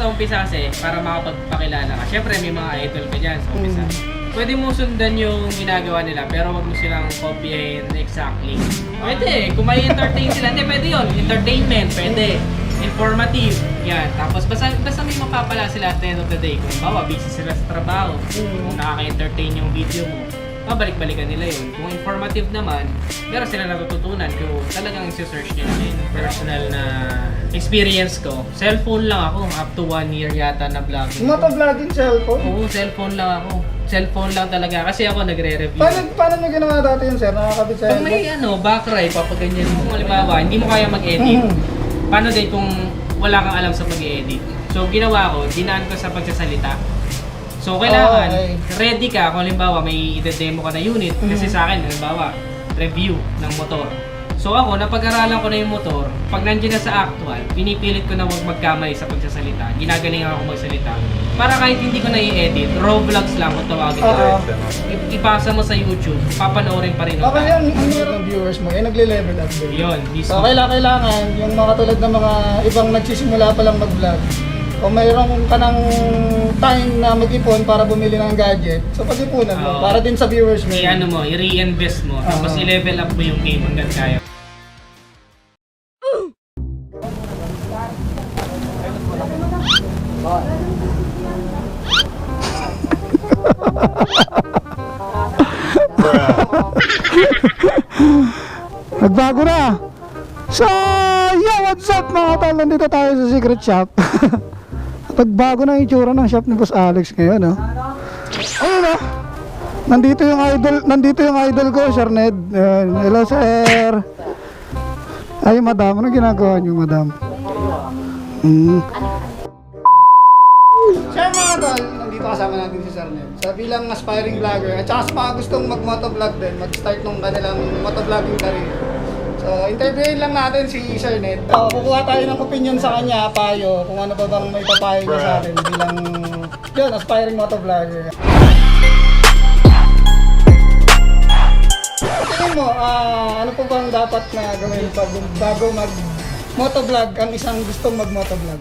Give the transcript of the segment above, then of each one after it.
sa umpisa kasi, para makapagpakilala ka, syempre may mga idol ka dyan sa umpisa. Pwede mo sundan yung ginagawa nila, pero wag mo silang copyin exactly. Pwede, kung may entertain sila, hindi, pwede yun. Entertainment, pwede. Informative, yan. Tapos basta, basta may mapapala sila at the end of the day. Kung bawa, busy sila sa trabaho, kung nakaka-entertain yung video mo, babalik-balikan nila yun. Kung informative naman, meron sila natututunan kung talagang isi-search nila yun. Personal na experience ko, cellphone lang ako. Up to one year yata na vlogging. ko. Motovlogging cellphone? Oo, cellphone lang ako. Cellphone lang talaga kasi ako nagre-review. Paano, paano nyo ginawa dati yun, sir? Nakakabit sa Pag may ano, back ride, papaganyan mo. Kung halimbawa, hindi mo kaya mag-edit. Mhm. Paano din kung wala kang alam sa pag-edit? So, ginawa ko, dinaan ko sa pagsasalita. So, kailangan, Oh, okay. ready ka kung halimbawa may ide-demo ka na unit. Kasi Mhm. sa akin, halimbawa, review ng motor. So ako, napag-aralan ko na yung motor. Pag nandiyan na sa actual, pinipilit ko na huwag magkamali sa pagsasalita. Ginagaling ako magsalita. Para kahit hindi ko na i-edit, raw vlogs lang kung tawagin ko. Ipasa mo sa YouTube, papanoorin pa rin Okay ang meron ng viewers mo, eh nagle-level up din. Yun, mismo. So, kailangan, kailangan, yung mga tulad ng mga ibang nagsisimula pa lang mag-vlog, o mayroon ka ng time na mag-ipon para bumili ng gadget, so pag-ipunan mo, Oo. para din sa viewers mo. I-ano mo, i-reinvest mo, tapos i-level up mo yung game hanggang kaya. Nagbago na! So, yo, what's up mga tol? Nandito tayo sa secret shop. Nagbago na itsura ng shop ni Boss Alex ngayon, no? Ayun, no? Nandito yung idol, nandito yung idol ko, Sir Ned. Hello, sir. Ay, madam, ano ginagawa niyo, madam? Hmm. Sir mga tol, nandito kasama natin si Sir. Sa bilang aspiring vlogger at saka sa mga gustong mag-motovlog din, mag-start nung kanilang motovlogging career. So, interviewin lang natin si Sir Ned. So, kukuha tayo ng opinion sa kanya, payo, kung ano pa bang may papayo niya sa atin bilang yun, aspiring motovlogger. Tingin mo, ah, ano pa bang dapat na gawin pag bago mag motovlog ang isang gustong mag motovlog?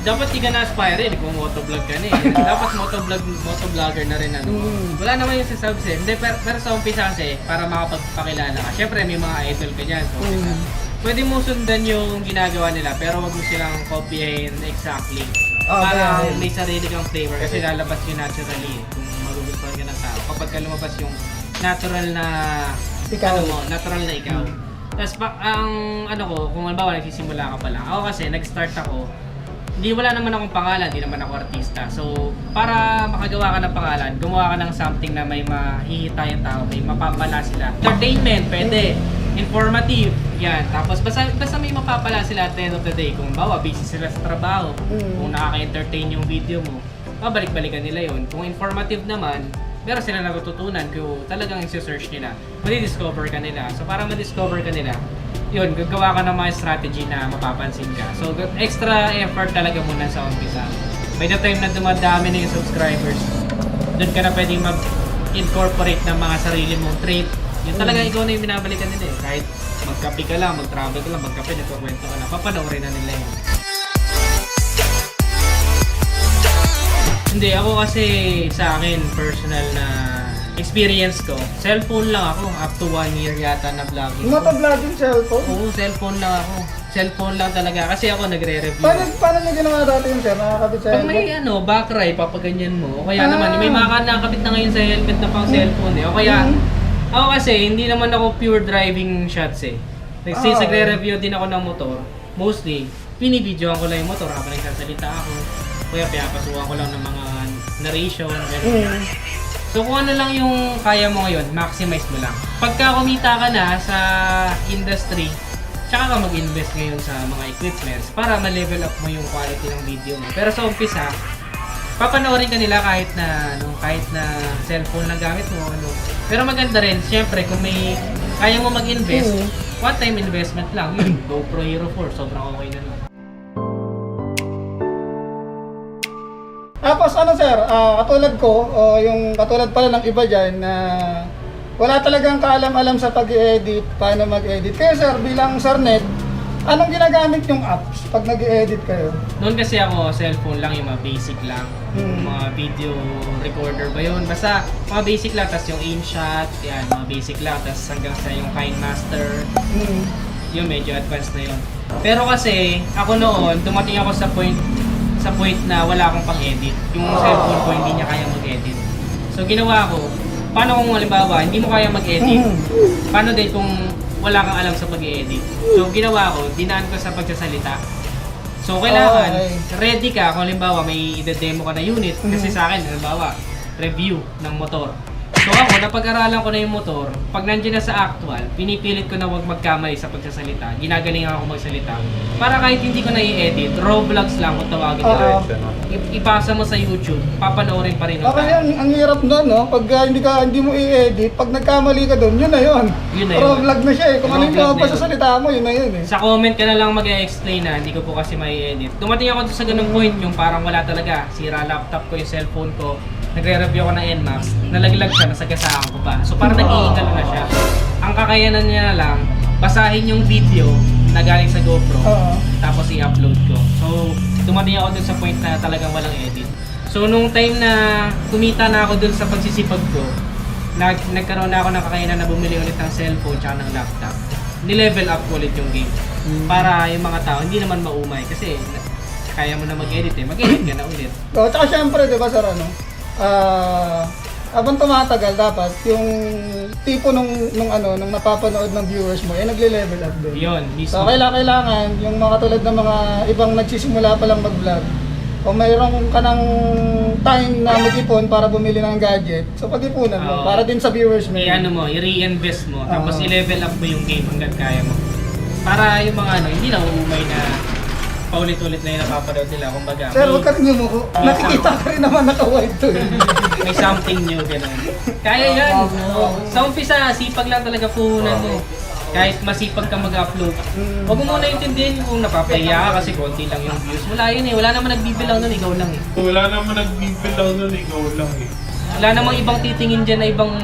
Dapat di ka na-aspire eh, kung motovlog ka na eh. Dapat motovlog, motovlogger na rin ano. Mm. Wala naman yung sasabs eh. Hindi, pero, pero sa umpisa kasi, para makapagpakilala ka. Siyempre, may mga idol ka dyan. So, Mm. Pwede mo sundan yung ginagawa nila, pero wag mo silang copyin exactly. Ah, para okay. may sarili kang flavor kasi lalabas yun naturally eh, kung magugustuhan ka ng tao. Kapag ka lumabas yung natural na Ikaw. ano mo, natural na ikaw. Tapos pa, ang ano ko, kung halimbawa nagsisimula ka pa lang. Ako kasi nag-start ako, hindi wala naman akong pangalan, hindi naman ako artista. So, para makagawa ka ng pangalan, gumawa ka ng something na may mahihita yung tao, may mapapala sila. Entertainment, pwede. Informative, yan. Tapos basta, basta may mapapala sila at the end of the day. Kung bawa, busy sila sa trabaho, Mm. kung nakaka-entertain yung video mo, babalik-balikan nila yon. Kung informative naman, meron sila natututunan kung talagang isi-search nila. Madi-discover ka nila. So para ma-discover ka nila, yun, gagawa ka ng mga strategy na mapapansin ka. So extra effort talaga muna sa umpisa. By the time na dumadami na yung subscribers, doon ka na pwedeng mag-incorporate ng mga sarili mong trait. Yun talaga ikaw na yung binabalikan nila eh. Kahit magkape ka lang, mag-travel ka lang, magkape, nagkakwento ka lang, papanoorin na nila yun. Hindi, ako kasi sa akin, personal na experience ko, cellphone lang ako. Up to one year yata na vlogging. ko. Motovlogging cellphone? Oo, cellphone lang ako. Cellphone lang talaga kasi ako nagre-review. Paano, paano nyo ginawa dati yun, sir? Nakakabit sa Pag may ano, back ride, papaganyan mo. O kaya Ah. naman, may mga nakakabit na ngayon sa helmet na pang cellphone eh. O kaya, Mhm. ako kasi, hindi naman ako pure driving shots eh. Since Ah, okay. nagre-review din ako ng motor, mostly, pinibidyoan ko lang yung motor habang nagsasalita ako. Kaya pinapasukan ko lang ng mga narration, ganun. Mm. So kung ano lang yung kaya mo ngayon, maximize mo lang. Pagka kumita ka na sa industry, tsaka ka mag-invest ngayon sa mga equipments para ma-level up mo yung quality ng video mo. Pero sa umpisa, papanoorin ka nila kahit na ano, kahit na cellphone lang gamit mo ano. Pero maganda rin, syempre kung may kaya mo mag-invest, Mm. one time investment lang. Yun, GoPro Hero 4, sobrang okay na nun. Tapos ano sir, ah, katulad ko, o yung katulad pala ng iba dyan na wala talagang kaalam-alam sa pag edit paano mag-edit. Kaya sir, bilang Sir Ned, Anong ginagamit yung apps pag nag-edit kayo? Noon kasi ako, cellphone lang, yung mga basic lang. Hmm. Mga video recorder ba yun? Basta, mga basic lang. Tapos yung aim shot, yan, mga basic lang. Tapos hanggang sa yung KineMaster, Hmm. yung medyo advanced na yun. Pero kasi, ako noon, dumating ako sa point sa point na wala akong pang-edit. Yung cellphone ko hindi niya kaya mag-edit. So ginawa ko, paano kung halimbawa, hindi mo kaya mag-edit? Mhm. Paano din kung wala kang alam sa pag-edit? So ginawa ko, dinaan ko sa pagsasalita. So kailangan, Okay. ready ka kung halimbawa may ide-demo ka na unit. Kasi Mhm. sa akin, halimbawa, review ng motor. So ako, napag-aralan ko na yung motor, pag nandiyan na sa actual, pinipilit ko na huwag magkamali sa pagsasalita. Ginagalingan ako magsalita. Para kahit hindi ko na i-edit, raw vlogs lang kung tawagin. Oo. I- ipasa mo sa YouTube, papanoorin pa rin ng Ah, kasi tao. ang, ang hirap doon, no? Pag ah, hindi ka hindi mo i-edit, pag nagkamali ka doon, yun na yun. Yun na Pero yun. vlog na siya eh. Kung ano Raw yung vlog na yun. salita mo, yun na yun eh. Sa comment ka na lang mag-explain na, hindi ko po kasi may edit. Dumating ako sa ganung point yung parang wala talaga. Sira laptop ko, yung cellphone ko. Nagre-review ako ng NMAX. Nalaglag siya, nasagasaan ko pa. So parang nag-iingal na siya. Ang kakayanan niya na lang, basahin yung video na galing sa GoPro. Oo. Tapos i-upload ko. So dumating ako dun sa point na talagang walang edit. So nung time na kumita na ako dun sa pagsisipag ko, nag nagkaroon na ako ng kakayanan na bumili ulit ng cellphone tsaka ng laptop. Ni-level up ko ulit yung game. Para yung mga tao hindi naman maumay kasi na- kaya mo na mag-edit eh. Mag-edit ka na ulit. So, tsaka syempre, di ba, sir, ano? Ah, habang tumatagal, dapat yung tipo nung, nung ano, nung napapanood ng viewers mo, eh, nagle-level up din. Yun, So, mismo. kailangan, kailangan, yung mga tulad ng mga ibang nagsisimula pa lang mag-vlog, kung mayroon ka ng time na mag-ipon para bumili ng gadget, so pag-ipunan mo, para din sa viewers mo. I-ano mo, i-reinvest mo, tapos Oo. i-level up mo yung game hanggang kaya mo. Para yung mga ano, hindi na uumay na paulit-ulit na yung napapanood nila. Kumbaga, Sir, huwag ka rin yumuko. Oo, Nakikita ka rin naman naka-white to eh. may something new, gano'n. Kaya yan. Sa umpisa, sipag lang talaga puhunan mo. Kahit masipag ka mag-upload. Huwag mo muna intindihin kung napapahiya ka kasi konti lang yung views. Wala yun eh. Wala naman nagbibilang nun, ikaw lang eh. Wala naman nagbibilang nun, ikaw lang eh. Wala namang ibang titingin dyan na ibang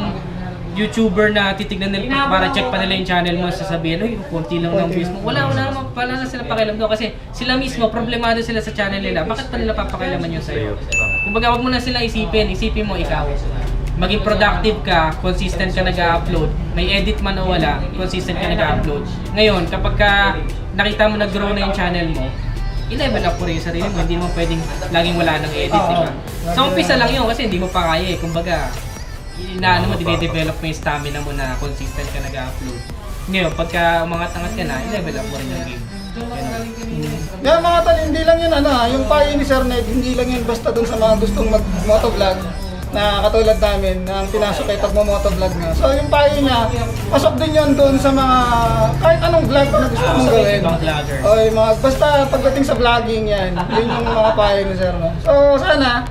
YouTuber na titignan nila para check pa nila yung channel mo sasabihin, "Uy, konti lang ng views mo." Wala, wala naman wala na sila pakialam doon kasi sila mismo problemado sila sa channel nila. Bakit pa nila papakialaman yun sa'yo? Kumbaga, wag mo na sila isipin. Isipin mo ikaw. Maging productive ka, consistent ka nag-upload. May edit man o wala, consistent ka nag-upload. Ngayon, kapag ka nakita mo nag-grow na yung channel mo, i-level up mo rin yung sarili mo. Hindi mo pwedeng laging wala ng edit, di ba? Sa umpisa lang yun kasi hindi mo pa kaya eh. Kumbaga, inaano mo, dinedevelop mo yung stamina mo na consistent ka nag-upload. Ngayon, pagka umangat-angat ka na, i-level up mo rin yung game. Kaya mga tol, hindi lang yun ano, ah, yung payo ni Sir Ned, hindi lang yun basta dun sa mga gustong mag-motovlog na katulad namin na ang pinasok ay pagmo-motovlog nga. So yung payo niya, pasok din yun doon sa mga kahit anong vlog na gusto mong gawin. O yung mga, basta pagdating sa vlogging yan, yun yung mga payo ni Sir. No? So sana,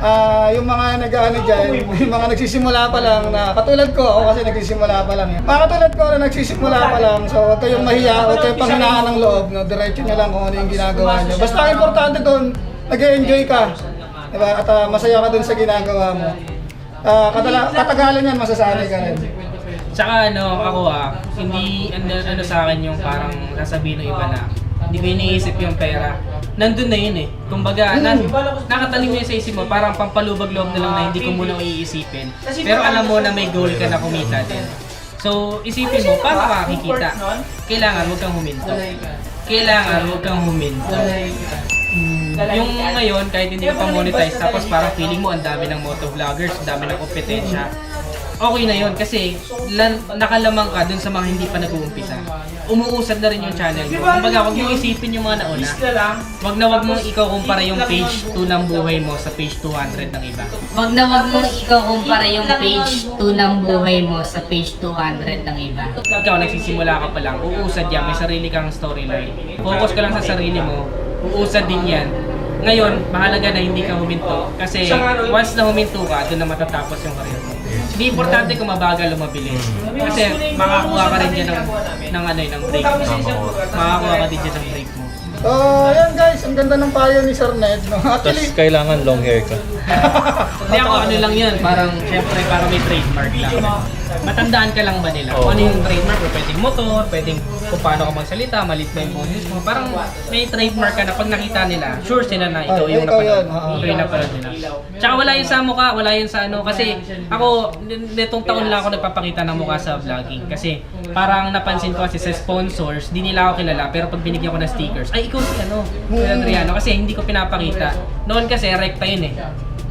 ah yung mga nag-ano dyan, yung mga nagsisimula pa lang na katulad ko, ako kasi nagsisimula pa lang. eh. Mga katulad ko na nagsisimula pa lang, so huwag kayong mahiya, huwag kayong panghinaan ng loob, no? diretso nyo lang kung ano yung ginagawa nyo. Basta ang importante doon, nag-enjoy ka. Diba? At ah, masaya ka doon sa ginagawa mo. Ah, katala- katagalan yan, masasanay ka rin. Tsaka ano, ako ah, hindi ano, ano sa akin yung parang sasabihin ng iba na hindi ko iniisip yung pera. Nandun na yun eh. Kumbaga, na, nakatanim mo yun sa isip mo, parang pampalubag loob na lang na hindi ko muna iisipin. Pero alam mo na may goal ka na kumita din. So, isipin mo, paano ka makikita? Kailangan huwag kang huminto. Kailangan huwag kang huminto. Yung ngayon, kahit hindi ka pa monetize, tapos parang feeling mo ang dami ng motovloggers, ang dami ng kompetensya, okay na yon kasi lan, nakalamang ka dun sa mga hindi pa nag-uumpisa. Umuusad na rin yung channel mo. Kumbaga, wag mo isipin yung mga nauna. Wag na wag mong ikaw kumpara yung page 2 ng buhay mo sa page 200 ng iba. Wag na wag mong ikaw kumpara yung page 2 ng buhay mo sa page 200 ng iba. Ikaw, nagsisimula ka pa lang, uusad yan, may sarili kang storyline. Focus ka lang sa sarili mo, uusad din yan. Ngayon, mahalaga na hindi ka huminto. Kasi once na huminto ka, doon na matatapos yung career mo. Hindi importante kung mabagal o mabilis. Kasi makakuha ka rin dyan ng, ng, ano, eh, ng break. Makakuha ka din dyan ng break mo. So, ayan guys, ang ganda ng payo ni Sir Ned. No? Actually, Tapos kailangan long hair ka. Hindi ako ano lang yan, parang syempre para may trademark lang. Matandaan ka lang ba nila? Kung ano yung trademark mo, pwedeng motor, pwedeng kung paano ka magsalita, malit ba yung boses mo. Parang may trademark ka na pag nakita nila, sure sila na ikaw Ah, yung ikaw napanood. yun, oo. Ikaw yung napanood nila. Tsaka wala yun sa mukha, wala yun sa ano. Kasi ako, n- nitong taon lang ako nagpapakita ng mukha sa vlogging. Kasi parang napansin ko kasi sa sponsors, di nila ako kilala. Pero pag binigyan ko ng stickers, ay ikaw si ano, Kuya Adriano. Kasi hindi ko pinapakita. Noon kasi rekta yun eh.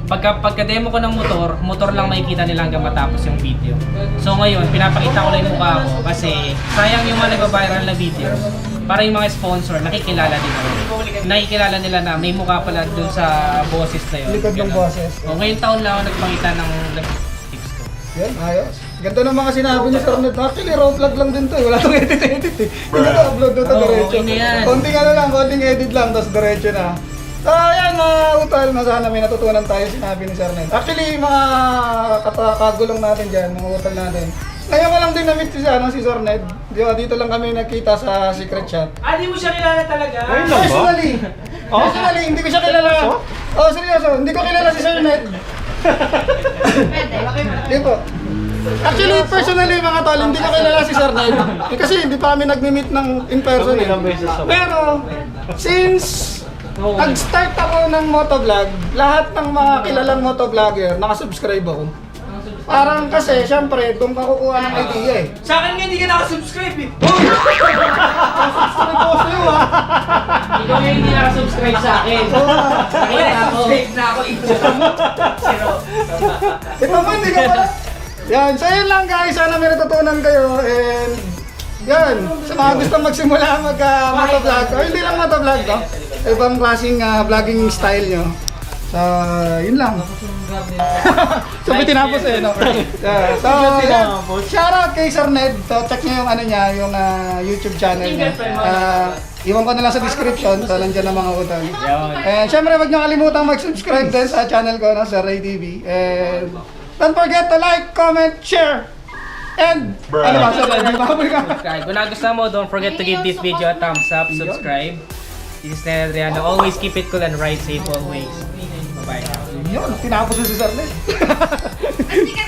Pagka, pagka demo ko ng motor, motor lang makikita nila hanggang matapos yung video. So ngayon, pinapakita ko lang yung mukha ko kasi sayang yung mga nagbabiral na videos. Para yung mga sponsor, nakikilala din. Nakikilala nila na may mukha pala dun sa boses na yun. Likod ng boses. O, ngayong taon lang ako nagpakita ng tips ko. Yan, ayos. Ganda ng mga sinabi ni Sir Ned. Actually, raw vlog lang din to eh. Wala tong edit-edit eh. Hindi to upload na to diretso. na. Konting ano lang, konting edit lang, tapos diretso na. So, ayan mga utal na sana may natutunan tayo sinabi ni Sir Ned. Actually, mga katakagulong natin dyan, mga utal natin. Ngayon ko lang din na-meet si, ano, si Sir Ned. Di ba, dito lang kami nakita sa secret shop. Ah, di mo siya kilala talaga? Ayun lang ba? Personally, personally, hindi ko siya kilala. Oh, seryoso, hindi ko kilala si Sir Ned. Di po. Actually, personally mga tol, hindi ko kilala si Sir Ned. Eh, kasi hindi pa kami nagmi-meet ng in person eh. Pero, since nag-start ako ng motovlog, lahat ng mga kilalang motovlogger, nakasubscribe ako. Parang kasi, syempre, doon ka kukuha ng idea eh. Sa akin nga hindi ka nakasubscribe eh. Subscribe ako sa'yo ah. Ikaw yung hindi nakasubscribe sa akin. Nakita ko. na ako. Ito mo, hindi ka pala. Yan, so yun lang guys. Sana may natutunan kayo. And yan, sa mga gusto magsimula mag uh, motovlog, o hindi lang motovlog, no? Ibang klaseng ah, vlogging style nyo. So, yun lang. so, may tinapos eh, no? Yeah, so, yan. Shoutout kay Sir Ned. So, check nyo yung ano niya, yung ah, YouTube channel niya. Ah, iwan ko na lang sa description. So, nandiyan ang mga utang. And syempre, wag niyo kalimutan mag-subscribe din sa channel ko, no, sa Ray TV. And don't forget to like, comment, share. And, ano ba? Baboy ka. subscribe. Kung nagustuhan mo, don't forget to give this video a thumbs up, subscribe. This is Ned Adriano. Always keep it cool and ride safe always. Bye-bye. Yun, tinapos na si Sir Ned.